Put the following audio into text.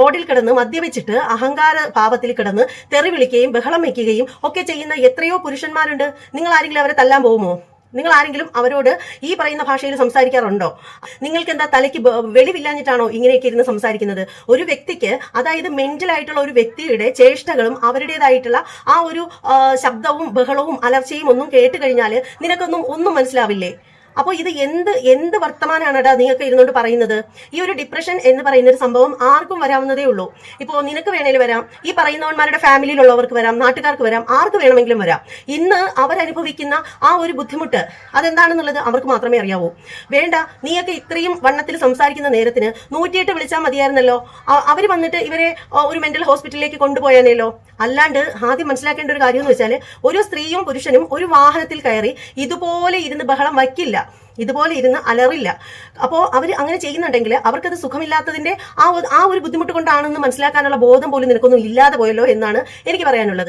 റോഡിൽ കിടന്ന് മദ്യപിച്ചിട്ട് അഹങ്കാര ഭാവത്തിൽ കിടന്ന് തെറി വിളിക്കുകയും ബഹളം വയ്ക്കുകയും ഒക്കെ ചെയ്യുന്ന എത്രയോ പുരുഷന്മാരുണ്ട്. നിങ്ങൾ ആരെങ്കിലും അവരെ തല്ലാൻ പോകുമോ? നിങ്ങൾ ആരെങ്കിലും അവരോട് ഈ പറയുന്ന ഭാഷയിൽ സംസാരിക്കാറുണ്ടോ? നിങ്ങൾക്ക് എന്താ തലയ്ക്ക് വെളിവില്ലാഞ്ഞിട്ടാണോ ഇങ്ങനെയൊക്കെ ഇരുന്ന് സംസാരിക്കുന്നത്? ഒരു വ്യക്തിക്ക് അതായത് മെന്റലായിട്ടുള്ള ഒരു വ്യക്തിയുടെ ചേഷ്ടകളും അവരുടേതായിട്ടുള്ള ആ ഒരു ശബ്ദവും ബഹളവും അലർച്ചയും ഒന്നും കേട്ട് കഴിഞ്ഞാൽ നിനക്കൊന്നും ഒന്നും മനസ്സിലാവില്ലേ? അപ്പോൾ ഇത് എന്ത് എന്ത് വർത്തമാനാണെടാ നിങ്ങൾക്ക് ഇരുന്നുകൊണ്ട് പറയുന്നത്? ഈ ഒരു ഡിപ്രഷൻ എന്ന് പറയുന്ന ഒരു സംഭവം ആർക്കും വരാവുന്നതേ ഉള്ളൂ. ഇപ്പോൾ നിനക്ക് വേണേലും വരാം. ഈ പറയുന്നവന്മാരുടെ ഫാമിലിയിലുള്ളവർക്ക് വരാം നാട്ടുകാർക്ക് വരാം ആർക്ക് വേണമെങ്കിലും വരാം. ഇന്ന് അവരനുഭവിക്കുന്ന ആ ഒരു ബുദ്ധിമുട്ട് അതെന്താണെന്നുള്ളത് അവർക്ക് മാത്രമേ അറിയാവൂ. വേണ്ട നീയൊക്കെ ഇത്രയും വണ്ണത്തിൽ സംസാരിക്കുന്ന നേരത്തിന് നൂറ്റിയെട്ട് വിളിച്ചാൽ മതിയായിരുന്നല്ലോ. അവർ വന്നിട്ട് ഇവരെ ഒരു മെന്റൽ ഹോസ്പിറ്റലിലേക്ക് കൊണ്ടുപോയാനല്ലോ അല്ലാണ്ട് ആദ്യം മനസ്സിലാക്കേണ്ട ഒരു കാര്യം എന്ന് വെച്ചാൽ ഒരു സ്ത്രീയും പുരുഷനും ഒരു വാഹനത്തിൽ കയറി ഇതുപോലെ ഇരുന്ന് ബഹളം വയ്ക്കില്ല. ഇതുപോലെ ഇരുന്ന് അലറില്ല. അപ്പോൾ അവർ അങ്ങനെ ചെയ്യുന്നുണ്ടെങ്കിൽ അവർക്കത് സുഖമില്ലാത്തതിന്റെ ആ ആ ഒരു ബുദ്ധിമുട്ട് കൊണ്ടാണെന്ന് മനസ്സിലാക്കാനുള്ള ബോധം പോലും നിനക്കൊന്നും ഇല്ലാതെ പോയല്ലോ എന്നാണ് എനിക്ക് പറയാനുള്ളത്.